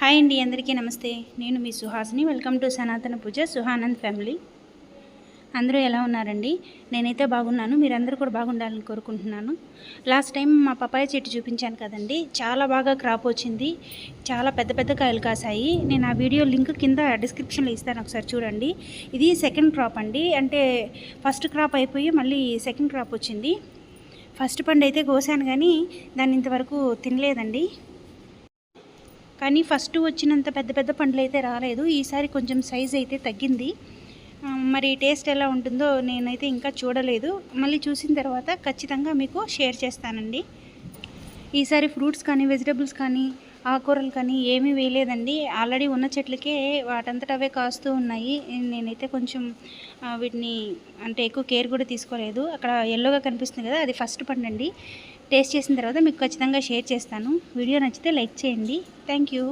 Hi అండి అందరికీ నమస్తే. నేను మీ సుహాసిని. వెల్కమ్ టు సనాతన పూజ సుహానంద్ ఫ్యామిలీ. అందరూ ఎలా ఉన్నారండి? నేనైతే బాగున్నాను. మీరందరూ కూడా బాగుండాలని కోరుకుంటున్నాను. లాస్ట్ టైం మా పపాయ చెట్టు చూపించాను కదండి. చాలా బాగా క్రాప్ వచ్చింది. చాలా పెద్ద పెద్ద కాయలు కాసాయి నేను ఆ వీడియో లింక్ కింద డిస్క్రిప్షన్లో ఇస్తాను. ఒకసారి చూడండి. ఇది సెకండ్ క్రాప్ అండి. అంటే ఫస్ట్ క్రాప్ అయిపోయి మళ్ళీ సెకండ్ క్రాప్ వచ్చింది. ఫస్ట్ పండు అయితే కోసాను కానీ దాన్ని ఇంతవరకు తినలేదండి. కానీ ఫస్ట్ వచ్చినంత పెద్ద పెద్ద పండ్లు అయితే రాలేదు. ఈసారి కొంచెం సైజ్ అయితే తగ్గింది. మరి టేస్ట్ ఎలా ఉంటుందో నేనైతే ఇంకా చూడలేదు. మళ్ళీ చూసిన తర్వాత ఖచ్చితంగా మీకు షేర్ చేస్తానండి. ఈసారి ఫ్రూట్స్ కానీ వెజిటబుల్స్ కానీ ఆకుకూరలు కానీ ఏమీ వేయలేదండి. ఆల్రెడీ ఉన్న చెట్లకే వాటంతట అవే కాస్తూ ఉన్నాయి. నేనైతే కొంచెం వీటిని అంటే ఎక్కువ కేర్ కూడా తీసుకోలేదు. అక్కడ ఎల్లోగా కనిపిస్తుంది కదా అది ఫస్ట్ పండండి. టేస్ట్ చేసిన తర్వాత మీకు ఖచ్చితంగా షేర్ చేస్తాను. వీడియో నచ్చితే లైక్ చేయండి. Thank you.